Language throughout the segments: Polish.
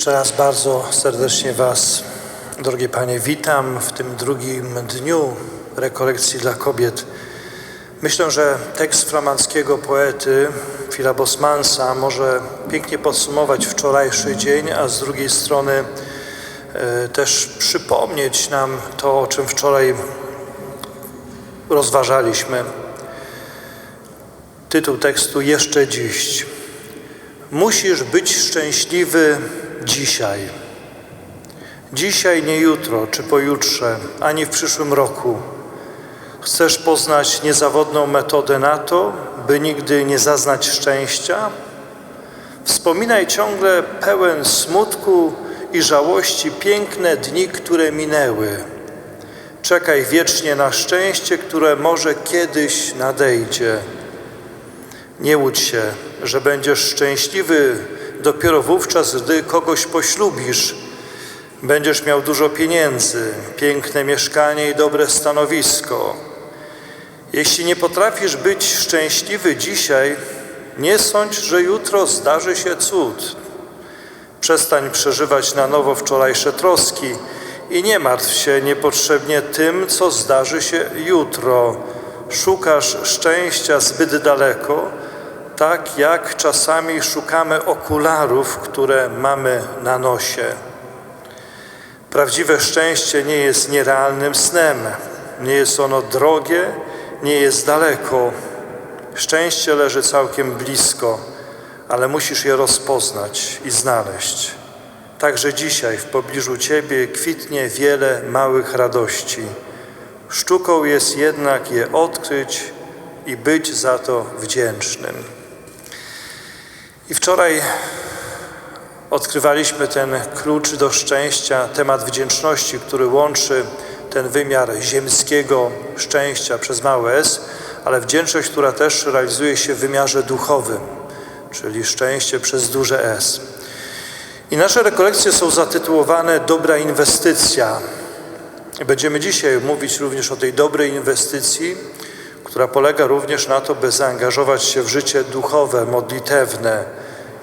Jeszcze raz bardzo serdecznie Was, drogie Panie, witam w tym drugim dniu rekolekcji dla kobiet. Myślę, że tekst flamandzkiego poety Phila Bosmansa może pięknie podsumować wczorajszy dzień, a z drugiej strony e, też przypomnieć nam to, o czym wczoraj rozważaliśmy. Tytuł tekstu Jeszcze dziś. Musisz być szczęśliwy dzisiaj. Dzisiaj, nie jutro czy pojutrze, ani w przyszłym roku. Chcesz poznać niezawodną metodę na to, by nigdy nie zaznać szczęścia? Wspominaj ciągle pełen smutku i żałości piękne dni, które minęły. Czekaj wiecznie na szczęście, które może kiedyś nadejdzie. Nie łudź się, że będziesz szczęśliwy dopiero wówczas, gdy kogoś poślubisz. Będziesz miał dużo pieniędzy, piękne mieszkanie i dobre stanowisko. Jeśli nie potrafisz być szczęśliwy dzisiaj, nie sądź, że jutro zdarzy się cud. Przestań przeżywać na nowo wczorajsze troski i nie martw się niepotrzebnie tym, co zdarzy się jutro. Szukasz szczęścia zbyt daleko, tak jak czasami szukamy okularów, które mamy na nosie. Prawdziwe szczęście nie jest nierealnym snem, nie jest ono drogie, nie jest daleko. Szczęście leży całkiem blisko, ale musisz je rozpoznać i znaleźć. Także dzisiaj w pobliżu Ciebie kwitnie wiele małych radości. Sztuką jest jednak je odkryć i być za to wdzięcznym. I wczoraj odkrywaliśmy ten klucz do szczęścia, temat wdzięczności, który łączy ten wymiar ziemskiego szczęścia przez małe s, ale wdzięczność, która też realizuje się w wymiarze duchowym, czyli szczęście przez duże S. I nasze rekolekcje są zatytułowane Dobra inwestycja. Będziemy dzisiaj mówić również o tej dobrej inwestycji, która polega również na to, by zaangażować się w życie duchowe, modlitewne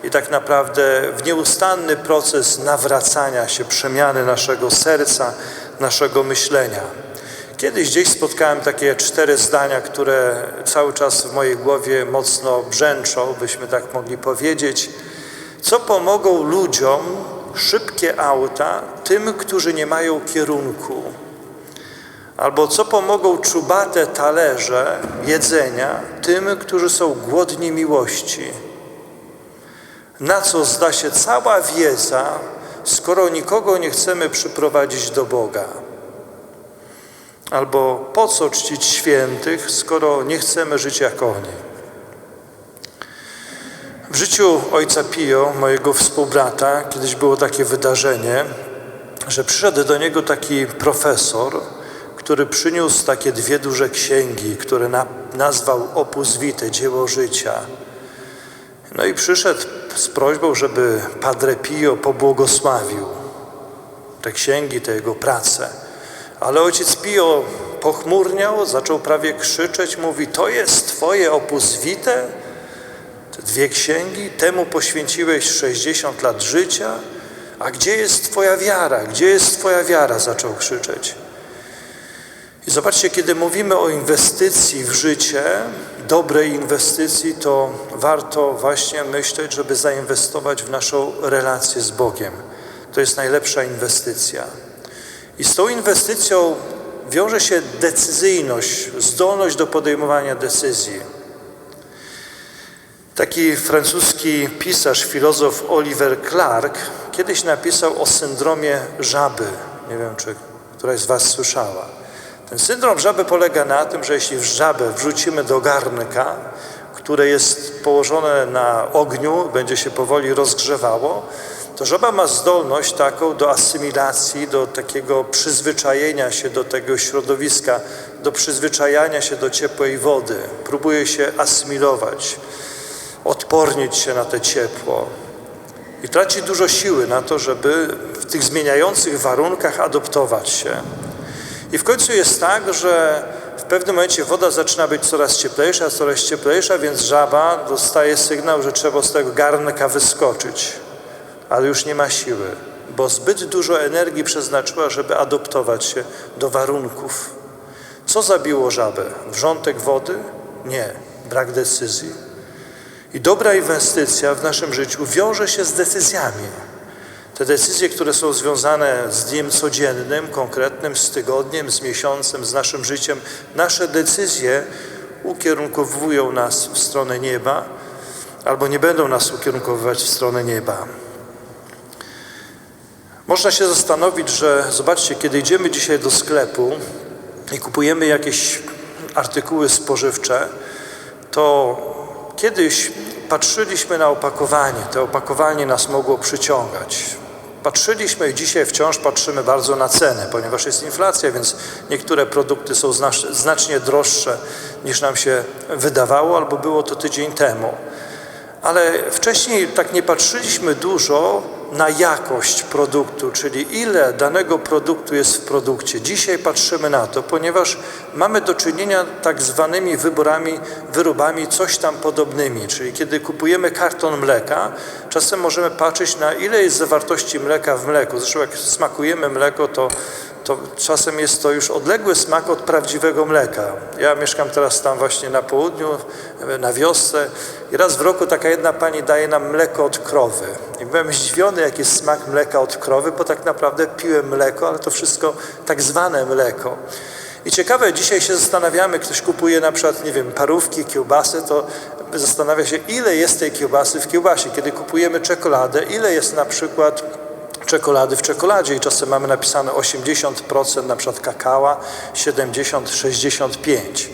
i tak naprawdę w nieustanny proces nawracania się, przemiany naszego serca, naszego myślenia. Kiedyś gdzieś spotkałem takie cztery zdania, które cały czas w mojej głowie mocno brzęczą, byśmy tak mogli powiedzieć. Co pomogą ludziom szybkie auta tym, którzy nie mają kierunku? Albo co pomogą czubate talerze jedzenia tym, którzy są głodni miłości? Na co zda się cała wiedza, skoro nikogo nie chcemy przyprowadzić do Boga? Albo po co czcić świętych, skoro nie chcemy żyć jak oni? W życiu ojca Pio, mojego współbrata, kiedyś było takie wydarzenie, że przyszedł do niego taki profesor, który przyniósł takie dwie duże księgi, które na, nazwał Opus Vitae, dzieło życia. No i przyszedł z prośbą, żeby Padre Pio pobłogosławił te księgi, te jego prace. Ale ojciec Pio pochmurniał, zaczął prawie krzyczeć, mówi, to jest twoje Opus Vitae? Te dwie księgi, temu poświęciłeś 60 lat życia, a gdzie jest twoja wiara? Gdzie jest twoja wiara? Zaczął krzyczeć. I zobaczcie, kiedy mówimy o inwestycji w życie, dobrej inwestycji, to warto właśnie myśleć, żeby zainwestować w naszą relację z Bogiem. To jest najlepsza inwestycja. I z tą inwestycją wiąże się decyzyjność, zdolność do podejmowania decyzji. Taki francuski pisarz, filozof Oliver Clark kiedyś napisał o syndromie żaby. Nie wiem, czy któraś z Was słyszała. Ten syndrom żaby polega na tym, że jeśli żabę wrzucimy do garnka, które jest położone na ogniu, będzie się powoli rozgrzewało, to żaba ma zdolność taką do asymilacji, do takiego przyzwyczajenia się do tego środowiska, do przyzwyczajania się do ciepłej wody. Próbuje się asymilować, odpornić się na te ciepło. I traci dużo siły na to, żeby w tych zmieniających warunkach adoptować się. I w końcu jest tak, że w pewnym momencie woda zaczyna być coraz cieplejsza, coraz cieplejsza, więc żaba dostaje sygnał, że trzeba z tego garnka wyskoczyć. ale już nie ma siły, bo zbyt dużo energii przeznaczyła, żeby adoptować się do warunków. Co zabiło żabę? Wrzątek wody? Nie, brak decyzji. I dobra inwestycja w naszym życiu wiąże się z decyzjami. Te decyzje, które są związane z dniem codziennym, konkretnym, z tygodniem, z miesiącem, z naszym życiem, nasze decyzje ukierunkowują nas w stronę nieba albo nie będą nas ukierunkowywać w stronę nieba. Można się zastanowić, że zobaczcie, kiedy idziemy dzisiaj do sklepu i kupujemy jakieś artykuły spożywcze, to kiedyś patrzyliśmy na opakowanie. To opakowanie nas mogło przyciągać. Patrzyliśmy i dzisiaj wciąż patrzymy bardzo na cenę, ponieważ jest inflacja, więc niektóre produkty są znacznie droższe niż nam się wydawało, albo było to tydzień temu. Ale wcześniej tak nie patrzyliśmy dużo na jakość produktu, czyli ile danego produktu jest w produkcie. Dzisiaj patrzymy na to, ponieważ mamy do czynienia tak zwanymi wyborami, wyrobami coś tam podobnymi, czyli kiedy kupujemy karton mleka, czasem możemy patrzeć na ile jest zawartości mleka w mleku. Zresztą jak smakujemy mleko, to to czasem jest to już odległy smak od prawdziwego mleka. Ja mieszkam teraz tam właśnie na południu, na wiosce i raz w roku taka jedna pani daje nam mleko od krowy. I byłem zdziwiony, jaki jest smak mleka od krowy, bo tak naprawdę piłem mleko, ale to wszystko tak zwane mleko. I ciekawe, dzisiaj się zastanawiamy, ktoś kupuje na przykład, nie wiem, parówki, kiełbasy, to zastanawia się, ile jest tej kiełbasy w kiełbasie. Kiedy kupujemy czekoladę, ile jest na przykład czekolady w czekoladzie i czasem mamy napisane 80% na przykład kakała, 70, 65.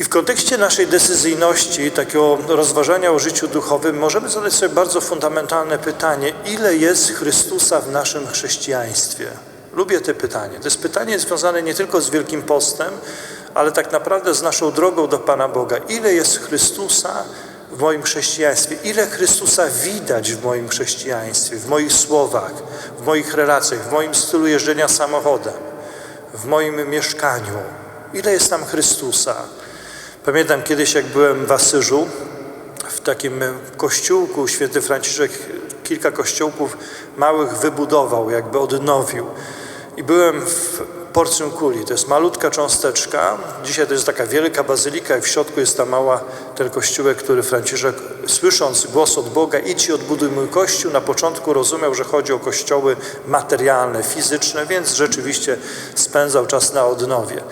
I w kontekście naszej decyzyjności, takiego rozważania o życiu duchowym, możemy zadać sobie bardzo fundamentalne pytanie, ile jest Chrystusa w naszym chrześcijaństwie? Lubię te pytanie. To jest pytanie związane nie tylko z Wielkim Postem, ale tak naprawdę z naszą drogą do Pana Boga. Ile jest Chrystusa w moim chrześcijaństwie, ile Chrystusa widać w moim chrześcijaństwie, w moich słowach, w moich relacjach, w moim stylu jeżdżenia samochodem, w moim mieszkaniu. Ile jest tam Chrystusa? Pamiętam kiedyś, jak byłem w Asyżu, w takim kościółku, święty Franciszek kilka kościółków małych wybudował, jakby odnowił. I byłem w porcjum kuli. To jest malutka cząsteczka. Dzisiaj to jest taka wielka bazylika i w środku jest ta mała, ten kościółek, który Franciszek, słysząc głos od Boga, idź i odbuduj mój kościół, na początku rozumiał, że chodzi o kościoły materialne, fizyczne, więc rzeczywiście spędzał czas na odnowie.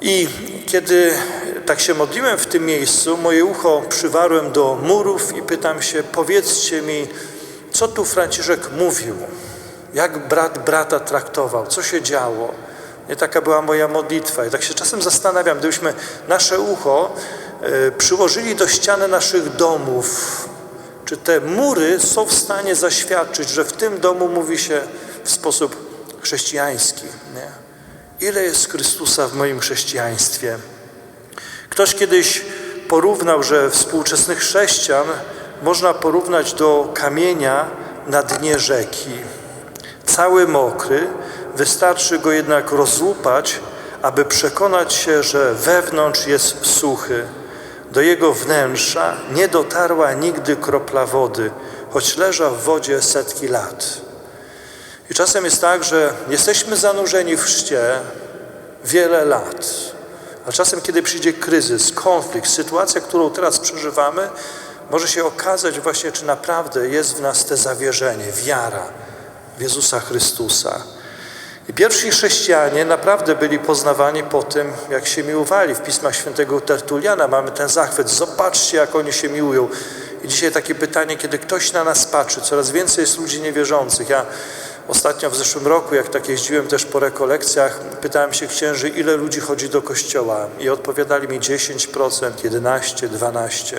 I kiedy tak się modliłem w tym miejscu, moje ucho przywarłem do murów i pytam się, powiedzcie mi, co tu Franciszek mówił? Jak brat brata traktował? Co się działo? Nie taka była moja modlitwa. I tak się czasem zastanawiam, gdybyśmy nasze ucho y, przyłożyli do ściany naszych domów, czy te mury są w stanie zaświadczyć, że w tym domu mówi się w sposób chrześcijański. Nie? Ile jest Chrystusa w moim chrześcijaństwie? Ktoś kiedyś porównał, że współczesnych chrześcijan można porównać do kamienia na dnie rzeki. Cały mokry, wystarczy go jednak rozłupać, aby przekonać się, że wewnątrz jest suchy. Do jego wnętrza nie dotarła nigdy kropla wody, choć leżał w wodzie setki lat. I czasem jest tak, że jesteśmy zanurzeni w chrzcie wiele lat, a czasem, kiedy przyjdzie kryzys, konflikt, sytuacja, którą teraz przeżywamy, może się okazać właśnie, czy naprawdę jest w nas te zawierzenie, wiara w Jezusa Chrystusa. I pierwsi chrześcijanie naprawdę byli poznawani po tym, jak się miłowali. W Pismach Świętego Tertuliana mamy ten zachwyt. Zobaczcie, jak oni się miłują. I dzisiaj takie pytanie, kiedy ktoś na nas patrzy, coraz więcej jest ludzi niewierzących. Ja ostatnio w zeszłym roku, jak tak jeździłem też po rekolekcjach, pytałem się księży, ile ludzi chodzi do kościoła. I odpowiadali mi 10%, 11%, 12%.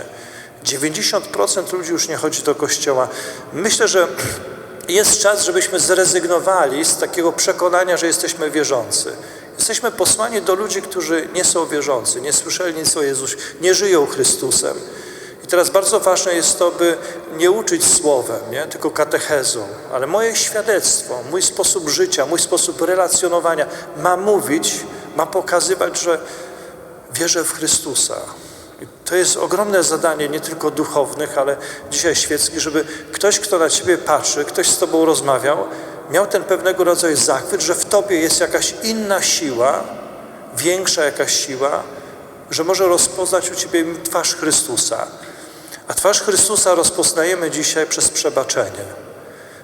90% ludzi już nie chodzi do kościoła. Myślę, że jest czas, żebyśmy zrezygnowali z takiego przekonania, że jesteśmy wierzący. Jesteśmy posłani do ludzi, którzy nie są wierzący, nie słyszeli nic o Jezusie, nie żyją Chrystusem. I teraz bardzo ważne jest to, by nie uczyć słowem, nie? tylko katechezą, ale moje świadectwo, mój sposób życia, mój sposób relacjonowania ma mówić, ma pokazywać, że wierzę w Chrystusa. To jest ogromne zadanie nie tylko duchownych, ale dzisiaj świeckich, żeby ktoś, kto na ciebie patrzy, ktoś z tobą rozmawiał, miał ten pewnego rodzaju zachwyt, że w tobie jest jakaś inna siła, większa jakaś siła, że może rozpoznać u ciebie twarz Chrystusa. A twarz Chrystusa rozpoznajemy dzisiaj przez przebaczenie.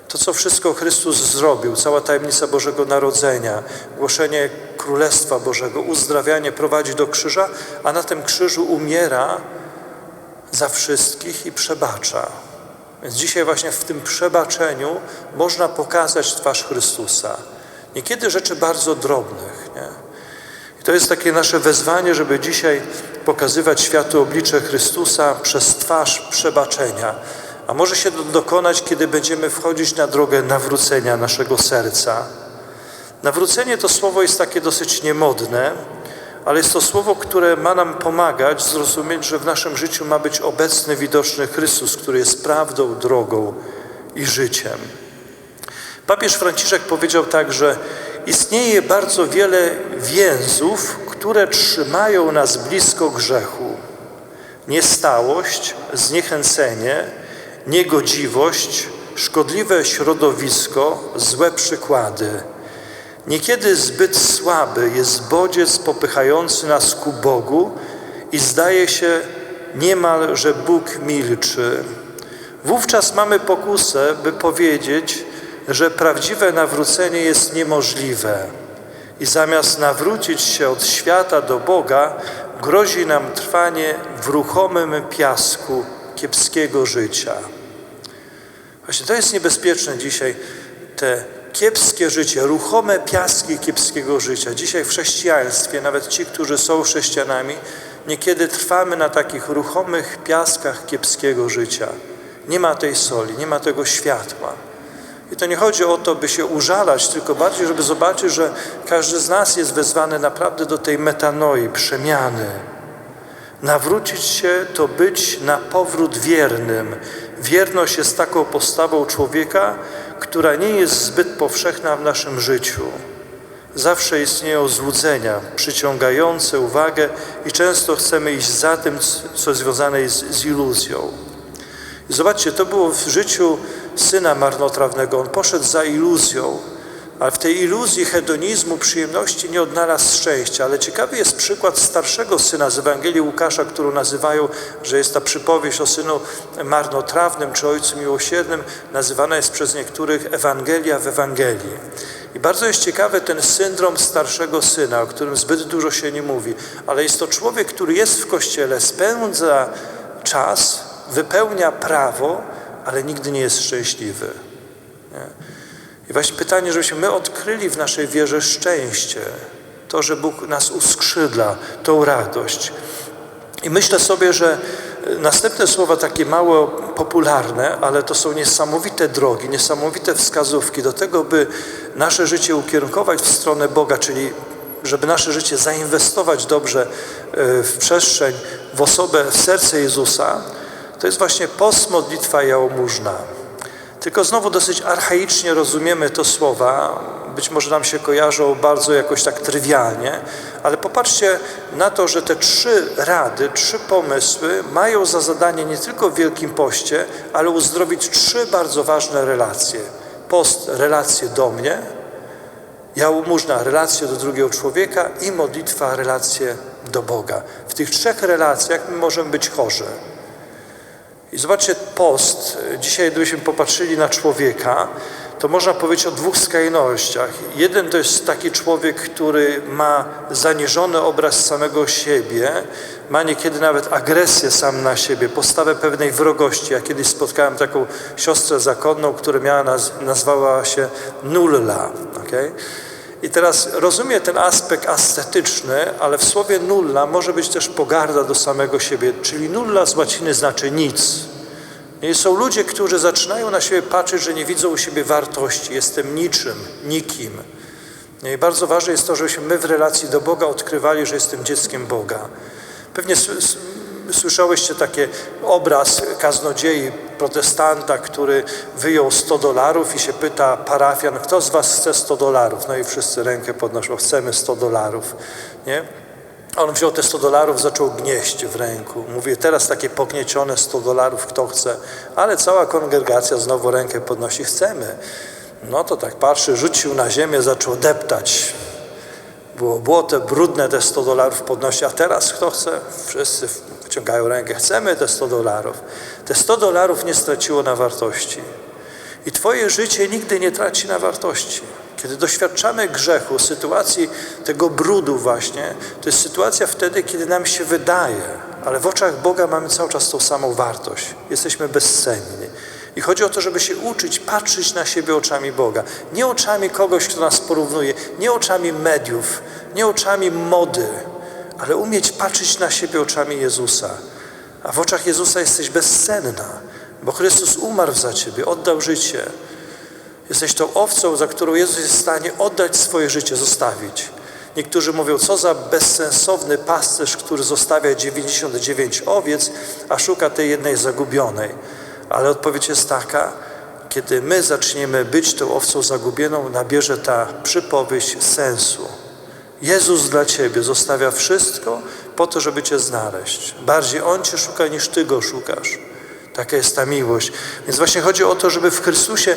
To, co wszystko Chrystus zrobił, cała tajemnica Bożego Narodzenia, głoszenie Królestwa Bożego, uzdrawianie prowadzi do krzyża, a na tym krzyżu umiera za wszystkich i przebacza. Więc dzisiaj właśnie w tym przebaczeniu można pokazać twarz Chrystusa. Niekiedy rzeczy bardzo drobnych. Nie? I to jest takie nasze wezwanie, żeby dzisiaj pokazywać światu oblicze Chrystusa przez twarz przebaczenia. A może się dokonać, kiedy będziemy wchodzić na drogę nawrócenia naszego serca. Nawrócenie to słowo jest takie dosyć niemodne, ale jest to słowo, które ma nam pomagać zrozumieć, że w naszym życiu ma być obecny, widoczny Chrystus, który jest prawdą, drogą i życiem. Papież Franciszek powiedział tak, że istnieje bardzo wiele więzów, które trzymają nas blisko grzechu. Niestałość, zniechęcenie, niegodziwość, szkodliwe środowisko, złe przykłady. Niekiedy zbyt słaby jest bodziec popychający nas ku Bogu i zdaje się niemal, że Bóg milczy. Wówczas mamy pokusę, by powiedzieć, że prawdziwe nawrócenie jest niemożliwe i zamiast nawrócić się od świata do Boga, grozi nam trwanie w ruchomym piasku kiepskiego życia. Właśnie to jest niebezpieczne dzisiaj, te kiepskie życie, ruchome piaski kiepskiego życia. Dzisiaj w chrześcijaństwie, nawet ci, którzy są chrześcijanami, niekiedy trwamy na takich ruchomych piaskach kiepskiego życia. Nie ma tej soli, nie ma tego światła. I to nie chodzi o to, by się użalać, tylko bardziej, żeby zobaczyć, że każdy z nas jest wezwany naprawdę do tej metanoi, przemiany. Nawrócić się to być na powrót wiernym. Wierność jest taką postawą człowieka, która nie jest zbyt powszechna w naszym życiu. Zawsze istnieją złudzenia przyciągające uwagę i często chcemy iść za tym, co związane jest z iluzją. Zobaczcie, to było w życiu syna marnotrawnego. On poszedł za iluzją, ale w tej iluzji hedonizmu, przyjemności nie odnalazł szczęścia. Ale ciekawy jest przykład starszego syna z Ewangelii Łukasza, którą nazywają, że jest ta przypowieść o synu marnotrawnym czy ojcu miłosiernym, nazywana jest przez niektórych Ewangelia w Ewangelii. I bardzo jest ciekawy ten syndrom starszego syna, o którym zbyt dużo się nie mówi, ale jest to człowiek, który jest w kościele, spędza czas, wypełnia prawo, ale nigdy nie jest szczęśliwy. Nie? I właśnie pytanie, żebyśmy my odkryli w naszej wierze szczęście, to, że Bóg nas uskrzydla, tą radość. I myślę sobie, że następne słowa takie mało popularne, ale to są niesamowite drogi, niesamowite wskazówki do tego, by nasze życie ukierunkować w stronę Boga, czyli żeby nasze życie zainwestować dobrze e, w przestrzeń, w osobę, w serce Jezusa, to jest właśnie post, modlitwa i jałmużna. Tylko znowu dosyć archaicznie rozumiemy to słowa, być może nam się kojarzą bardzo jakoś tak trywialnie, ale popatrzcie na to, że te trzy rady, trzy pomysły mają za zadanie nie tylko w Wielkim Poście, ale uzdrowić trzy bardzo ważne relacje. Post, relacje do mnie, jałmużna, relacje do drugiego człowieka i modlitwa, relacje do Boga. W tych trzech relacjach my możemy być chorzy. I zobaczcie, post, dzisiaj gdybyśmy popatrzyli na człowieka, to można powiedzieć o dwóch skrajnościach. Jeden to jest taki człowiek, który ma zaniżony obraz samego siebie, ma niekiedy nawet agresję sam na siebie, postawę pewnej wrogości. Ja kiedyś spotkałem taką siostrę zakonną, która miała naz nazwała się Nulla. Okay? I teraz rozumie ten aspekt ascetyczny, ale w słowie nulla może być też pogarda do samego siebie, czyli nulla z łaciny znaczy nic. I są ludzie, którzy zaczynają na siebie patrzeć, że nie widzą u siebie wartości. Jestem niczym, nikim. I bardzo ważne jest to, żebyśmy my w relacji do Boga odkrywali, że jestem dzieckiem Boga. Pewnie Słyszałyście taki obraz kaznodziei protestanta, który wyjął 100 dolarów i się pyta parafian, kto z was chce 100 dolarów? No i wszyscy rękę podnoszą, chcemy 100 dolarów, nie? On wziął te 100 dolarów, zaczął gnieść w ręku. Mówi, teraz takie pogniecione 100 dolarów, kto chce. Ale cała kongregacja znowu rękę podnosi, chcemy. No to tak patrzy, rzucił na ziemię, zaczął deptać. Było błote, brudne te 100 dolarów podnosi, a teraz kto chce? Wszyscy wyciągają rękę, chcemy te 100 dolarów. Te 100 dolarów nie straciło na wartości. I Twoje życie nigdy nie traci na wartości. Kiedy doświadczamy grzechu, sytuacji tego brudu właśnie, to jest sytuacja wtedy, kiedy nam się wydaje, ale w oczach Boga mamy cały czas tą samą wartość. Jesteśmy bezcenni. I chodzi o to, żeby się uczyć patrzeć na siebie oczami Boga. Nie oczami kogoś, kto nas porównuje, nie oczami mediów, nie oczami mody, ale umieć patrzeć na siebie oczami Jezusa. A w oczach Jezusa jesteś bezcenna, bo Chrystus umarł za ciebie, oddał życie. Jesteś tą owcą, za którą Jezus jest w stanie oddać swoje życie, zostawić. Niektórzy mówią, co za bezsensowny pasterz, który zostawia 99 owiec, a szuka tej jednej zagubionej. Ale odpowiedź jest taka, kiedy my zaczniemy być tą owcą zagubioną, nabierze ta przypowieść sensu. Jezus dla Ciebie zostawia wszystko po to, żeby Cię znaleźć. Bardziej On Cię szuka, niż Ty Go szukasz. Taka jest ta miłość. Więc właśnie chodzi o to, żeby w Chrystusie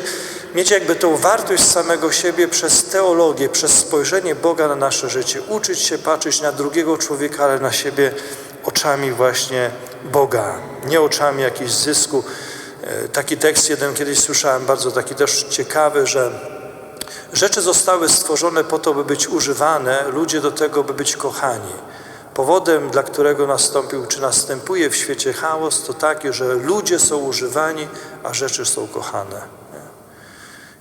mieć jakby tą wartość samego siebie przez teologię, przez spojrzenie Boga na nasze życie. Uczyć się patrzeć na drugiego człowieka, ale na siebie oczami właśnie Boga, nie oczami jakichś zysku. E, taki tekst jeden kiedyś słyszałem, bardzo taki też ciekawy, że rzeczy zostały stworzone po to, by być używane, ludzie do tego, by być kochani. Powodem, dla którego nastąpił, czy następuje w świecie chaos, to taki, że ludzie są używani, a rzeczy są kochane.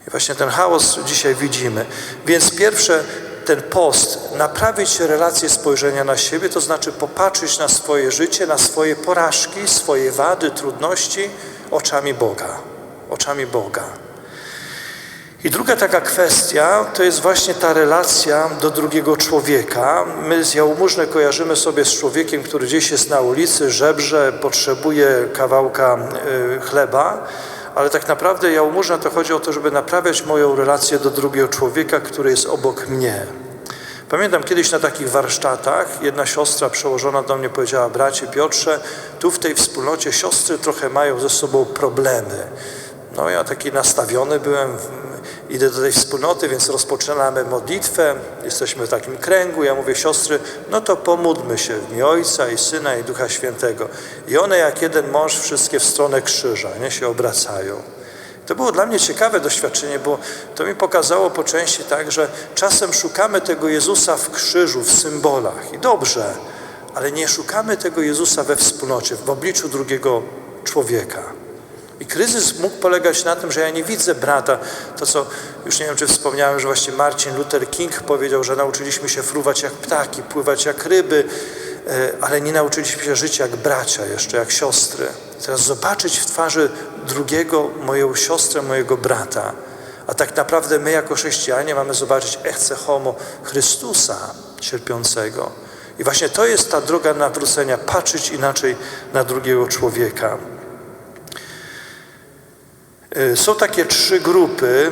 I właśnie ten chaos dzisiaj widzimy. Więc pierwsze, ten post, naprawić relację spojrzenia na siebie, to znaczy popatrzeć na swoje życie, na swoje porażki, swoje wady, trudności oczami Boga. Oczami Boga. I druga taka kwestia to jest właśnie ta relacja do drugiego człowieka. My z Jałmużny kojarzymy sobie z człowiekiem, który gdzieś jest na ulicy, żebrze, potrzebuje kawałka y, chleba, ale tak naprawdę Jałmużna to chodzi o to, żeby naprawiać moją relację do drugiego człowieka, który jest obok mnie. Pamiętam kiedyś na takich warsztatach jedna siostra przełożona do mnie powiedziała, bracie Piotrze, tu w tej wspólnocie siostry trochę mają ze sobą problemy. No ja taki nastawiony byłem, idę do tej wspólnoty, więc rozpoczynamy modlitwę, jesteśmy w takim kręgu, ja mówię, siostry, no to pomódlmy się w imię Ojca i Syna i Ducha Świętego. I one jak jeden mąż wszystkie w stronę krzyża, nie, się obracają. To było dla mnie ciekawe doświadczenie, bo to mi pokazało po części tak, że czasem szukamy tego Jezusa w krzyżu, w symbolach i dobrze, ale nie szukamy tego Jezusa we wspólnocie, w obliczu drugiego człowieka. I kryzys mógł polegać na tym, że ja nie widzę brata. To, co już nie wiem, czy wspomniałem, że właśnie Marcin Luther King powiedział, że nauczyliśmy się fruwać jak ptaki, pływać jak ryby, e, ale nie nauczyliśmy się żyć jak bracia jeszcze, jak siostry. Teraz zobaczyć w twarzy drugiego moją siostrę, mojego brata. A tak naprawdę my jako chrześcijanie mamy zobaczyć echce homo Chrystusa cierpiącego. I właśnie to jest ta droga nawrócenia, patrzeć inaczej na drugiego człowieka. Y, są takie trzy grupy,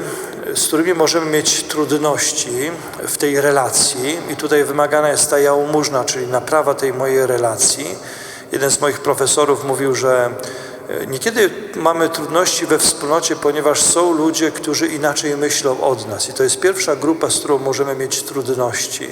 z którymi możemy mieć trudności w tej relacji i tutaj wymagana jest ta jałmużna, czyli naprawa tej mojej relacji. Jeden z moich profesorów mówił, że y, niekiedy mamy trudności we wspólnocie, ponieważ są ludzie, którzy inaczej myślą od nas i to jest pierwsza grupa, z którą możemy mieć trudności.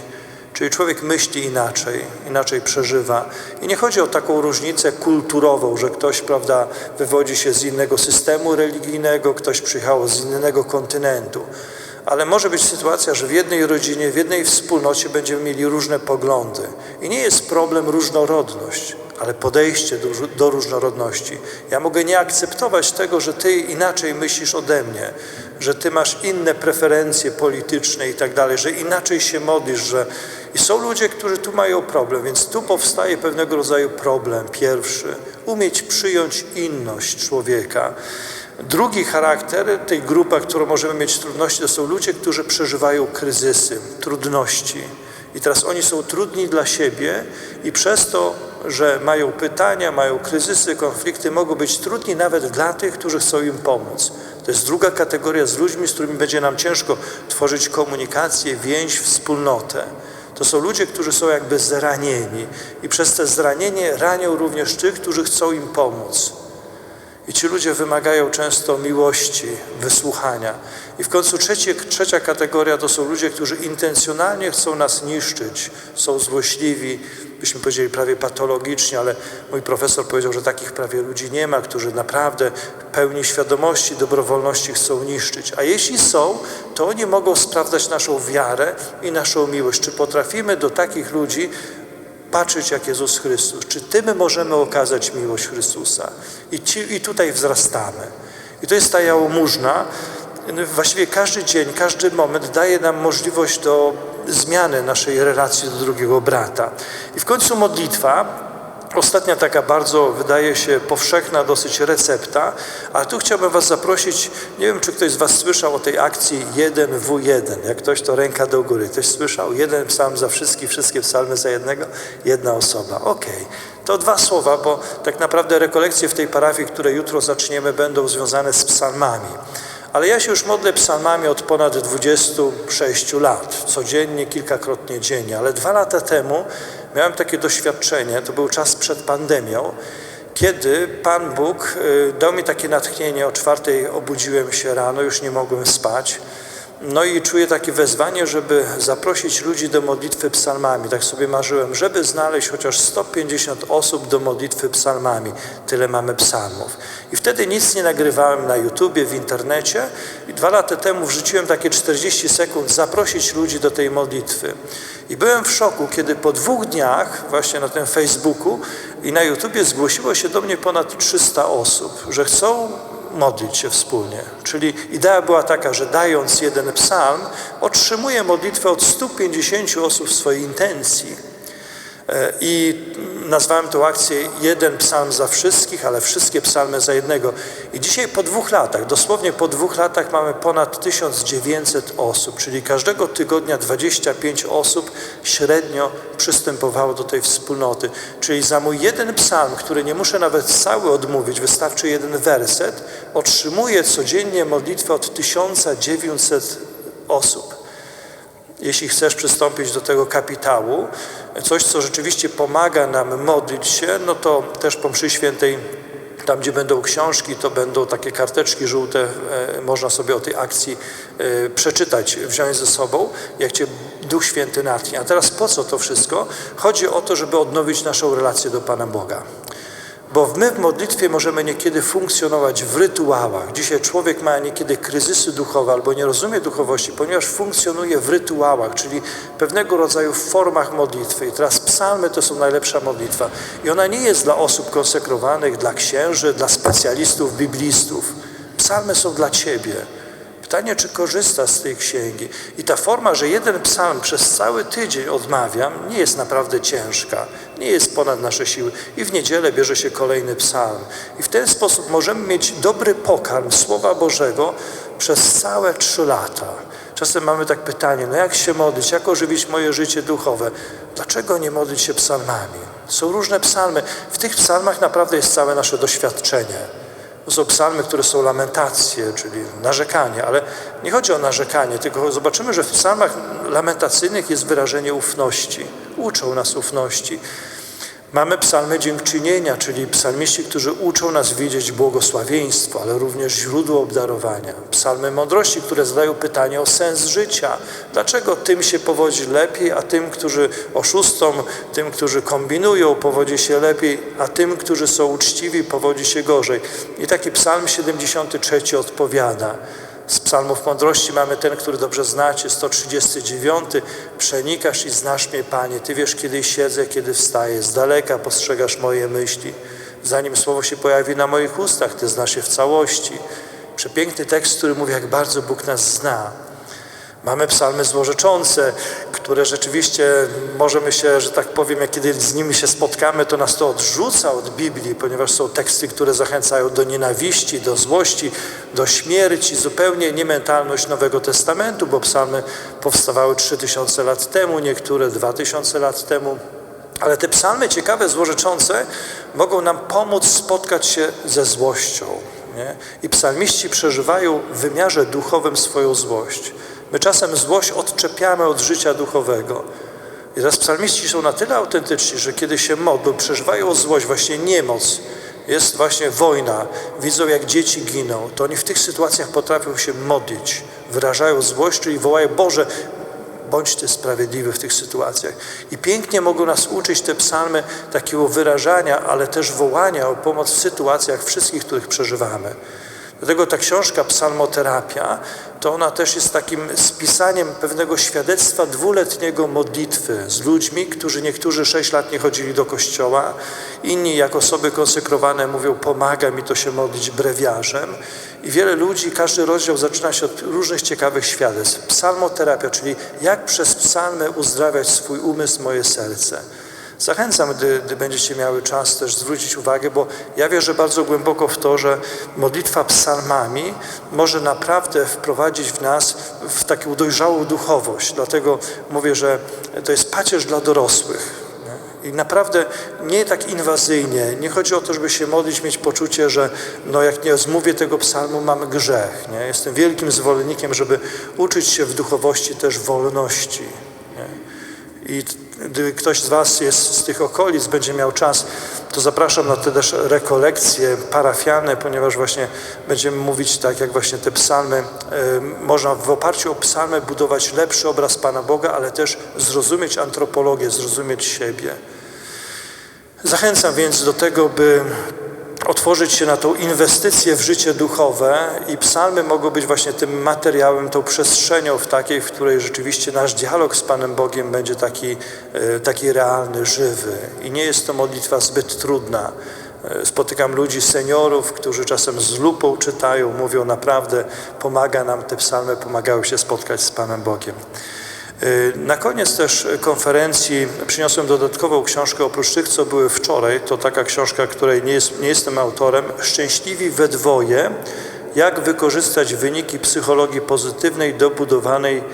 Czyli człowiek myśli inaczej, inaczej przeżywa. I nie chodzi o taką różnicę kulturową, że ktoś, prawda, wywodzi się z innego systemu religijnego, ktoś przyjechał z innego kontynentu. Ale może być sytuacja, że w jednej rodzinie, w jednej wspólnocie będziemy mieli różne poglądy. I nie jest problem różnorodność, ale podejście do, do różnorodności. Ja mogę nie akceptować tego, że ty inaczej myślisz ode mnie, że ty masz inne preferencje polityczne i tak dalej, że inaczej się modlisz, że i są ludzie, którzy tu mają problem, więc tu powstaje pewnego rodzaju problem. Pierwszy, umieć przyjąć inność człowieka. Drugi charakter tej grupy, którą możemy mieć trudności, to są ludzie, którzy przeżywają kryzysy, trudności. I teraz oni są trudni dla siebie i przez to, że mają pytania, mają kryzysy, konflikty, mogą być trudni nawet dla tych, którzy chcą im pomóc. To jest druga kategoria z ludźmi, z którymi będzie nam ciężko tworzyć komunikację, więź, wspólnotę. To są ludzie, którzy są jakby zranieni i przez te zranienie ranią również tych, którzy chcą im pomóc. I ci ludzie wymagają często miłości, wysłuchania. I w końcu trzecie, trzecia kategoria to są ludzie, którzy intencjonalnie chcą nas niszczyć, są złośliwi, byśmy powiedzieli prawie patologicznie, ale mój profesor powiedział, że takich prawie ludzi nie ma, którzy naprawdę pełni świadomości, dobrowolności chcą niszczyć. A jeśli są, to oni mogą sprawdzać naszą wiarę i naszą miłość. Czy potrafimy do takich ludzi patrzeć jak Jezus Chrystus. Czy tym możemy okazać miłość Chrystusa? I, ci, i tutaj wzrastamy. I to jest ta jałmużna. Właściwie każdy dzień, każdy moment daje nam możliwość do zmiany naszej relacji do drugiego brata. I w końcu modlitwa, Ostatnia taka bardzo, wydaje się, powszechna dosyć recepta, ale tu chciałbym Was zaprosić, nie wiem, czy ktoś z Was słyszał o tej akcji 1W1. Jak ktoś, to ręka do góry. Ktoś słyszał? Jeden psalm za wszystkich, wszystkie psalmy za jednego? Jedna osoba. Okej. Okay. To dwa słowa, bo tak naprawdę rekolekcje w tej parafii, które jutro zaczniemy, będą związane z psalmami. Ale ja się już modlę psalmami od ponad 26 lat, codziennie, kilkakrotnie dziennie. Ale dwa lata temu miałem takie doświadczenie, to był czas przed pandemią, kiedy Pan Bóg y, dał mi takie natchnienie, o czwartej obudziłem się rano, już nie mogłem spać. No i czuję takie wezwanie, żeby zaprosić ludzi do modlitwy psalmami. Tak sobie marzyłem, żeby znaleźć chociaż 150 osób do modlitwy psalmami. Tyle mamy psalmów. I wtedy nic nie nagrywałem na YouTubie, w internecie. I dwa lata temu wrzuciłem takie 40 sekund zaprosić ludzi do tej modlitwy. I byłem w szoku, kiedy po dwóch dniach właśnie na tym Facebooku i na YouTubie zgłosiło się do mnie ponad 300 osób, że chcą modlić się wspólnie. Czyli idea była taka, że dając jeden psalm, otrzymuję modlitwę od 150 osób w swojej intencji. E, I nazwałem tę akcję jeden psalm za wszystkich, ale wszystkie psalmy za jednego. I dzisiaj po dwóch latach, dosłownie po dwóch latach mamy ponad 1900 osób, czyli każdego tygodnia 25 osób średnio przystępowało do tej wspólnoty. Czyli za mój jeden psalm, który nie muszę nawet cały odmówić, wystarczy jeden werset, otrzymuję codziennie modlitwę od 1900 osób jeśli chcesz przystąpić do tego kapitału, coś, co rzeczywiście pomaga nam modlić się, no to też po mszy świętej tam, gdzie będą książki, to będą takie karteczki żółte, e, można sobie o tej akcji e, przeczytać, wziąć ze sobą, jak Cię Duch Święty natchnie. A teraz po co to wszystko? Chodzi o to, żeby odnowić naszą relację do Pana Boga. Bo my w modlitwie możemy niekiedy funkcjonować w rytuałach. Dzisiaj człowiek ma niekiedy kryzysy duchowe albo nie rozumie duchowości, ponieważ funkcjonuje w rytuałach, czyli pewnego rodzaju formach modlitwy. I teraz psalmy to są najlepsza modlitwa. I ona nie jest dla osób konsekrowanych, dla księży, dla specjalistów, biblistów. Psalmy są dla Ciebie. Pytanie, czy korzysta z tej księgi. I ta forma, że jeden psalm przez cały tydzień odmawiam, nie jest naprawdę ciężka, nie jest ponad nasze siły. I w niedzielę bierze się kolejny psalm. I w ten sposób możemy mieć dobry pokarm Słowa Bożego przez całe trzy lata. Czasem mamy tak pytanie, no jak się modlić, jak ożywić moje życie duchowe? Dlaczego nie modlić się psalmami? Są różne psalmy. W tych psalmach naprawdę jest całe nasze doświadczenie. Są psalmy, które są lamentacje, czyli narzekanie, ale nie chodzi o narzekanie, tylko zobaczymy, że w psalmach lamentacyjnych jest wyrażenie ufności. Uczą nas ufności. Mamy psalmy dziękczynienia, czyli psalmiści, którzy uczą nas widzieć błogosławieństwo, ale również źródło obdarowania. Psalmy mądrości, które zadają pytanie o sens życia. Dlaczego tym się powodzi lepiej, a tym, którzy oszustom, tym, którzy kombinują, powodzi się lepiej, a tym, którzy są uczciwi, powodzi się gorzej. I taki psalm 73 odpowiada. Z psalmów mądrości mamy ten, który dobrze znacie, 139. Przenikasz i znasz mnie, Panie. Ty wiesz, kiedy siedzę, kiedy wstaję. Z daleka postrzegasz moje myśli. Zanim słowo się pojawi na moich ustach, Ty znasz je w całości. Przepiękny tekst, który mówi, jak bardzo Bóg nas zna. Mamy psalmy złorzeczące, które rzeczywiście możemy się, że tak powiem, jak kiedy z nimi się spotkamy, to nas to odrzuca od Biblii, ponieważ są teksty, które zachęcają do nienawiści, do złości, do śmierci, zupełnie nie mentalność Nowego Testamentu, bo psalmy powstawały 3000 lat temu, niektóre 2000 lat temu. Ale te psalmy ciekawe, złorzeczące mogą nam pomóc spotkać się ze złością. Nie? I psalmiści przeżywają w wymiarze duchowym swoją złość. My czasem złość odczepiamy od życia duchowego. I teraz psalmiści są na tyle autentyczni, że kiedy się modlą, przeżywają złość, właśnie niemoc, jest właśnie wojna, widzą jak dzieci giną, to oni w tych sytuacjach potrafią się modlić, wyrażają złość, czyli wołają Boże, bądź Ty sprawiedliwy w tych sytuacjach. I pięknie mogą nas uczyć te psalmy takiego wyrażania, ale też wołania o pomoc w sytuacjach wszystkich, których przeżywamy. Dlatego ta książka Psalmoterapia, to ona też jest takim spisaniem pewnego świadectwa dwuletniego modlitwy z ludźmi, którzy niektórzy sześć lat nie chodzili do kościoła, inni jak osoby konsekrowane mówią, pomaga mi to się modlić brewiarzem. I wiele ludzi, każdy rozdział zaczyna się od różnych ciekawych świadectw. Psalmoterapia, czyli jak przez psalmy uzdrawiać swój umysł, moje serce. Zachęcam, gdy, gdy, będziecie miały czas też zwrócić uwagę, bo ja wierzę bardzo głęboko w to, że modlitwa psalmami może naprawdę wprowadzić w nas w taką dojrzałą duchowość. Dlatego mówię, że to jest pacierz dla dorosłych. I naprawdę nie tak inwazyjnie. Nie chodzi o to, żeby się modlić, mieć poczucie, że no jak nie zmówię tego psalmu, mam grzech. Nie? Jestem wielkim zwolennikiem, żeby uczyć się w duchowości też wolności. Nie? I gdy ktoś z Was jest z tych okolic, będzie miał czas, to zapraszam na te też rekolekcje parafialne, ponieważ właśnie będziemy mówić tak, jak właśnie te psalmy, można w oparciu o psalmy budować lepszy obraz Pana Boga, ale też zrozumieć antropologię, zrozumieć siebie. Zachęcam więc do tego, by otworzyć się na tą inwestycję w życie duchowe i psalmy mogą być właśnie tym materiałem, tą przestrzenią w takiej, w której rzeczywiście nasz dialog z Panem Bogiem będzie taki, e, taki realny, żywy. I nie jest to modlitwa zbyt trudna. E, spotykam ludzi, seniorów, którzy czasem z lupą czytają, mówią naprawdę, pomaga nam te psalmy, pomagały się spotkać z Panem Bogiem. Na koniec też konferencji przyniosłem dodatkową książkę oprócz tych, co były wczoraj. To taka książka, której nie, jest, nie jestem autorem. Szczęśliwi we dwoje. Jak wykorzystać wyniki psychologii pozytywnej do budowanej,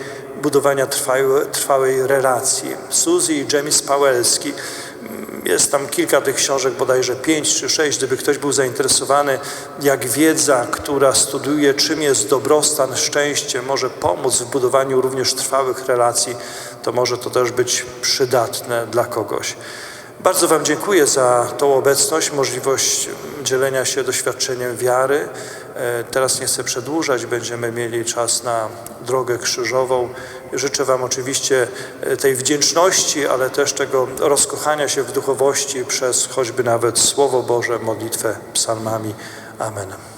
budowania trwałej, trwałej relacji. Suzy i James Pawelski jest tam kilka tych książek, bodajże pięć czy sześć, gdyby ktoś był zainteresowany, jak wiedza, która studiuje, czym jest dobrostan, szczęście, może pomóc w budowaniu również trwałych relacji, to może to też być przydatne dla kogoś. Bardzo Wam dziękuję za tą obecność, możliwość dzielenia się doświadczeniem wiary. E, teraz nie chcę przedłużać, będziemy mieli czas na drogę krzyżową. Życzę Wam oczywiście e, tej wdzięczności, ale też tego rozkochania się w duchowości przez choćby nawet Słowo Boże, modlitwę psalmami. Amen.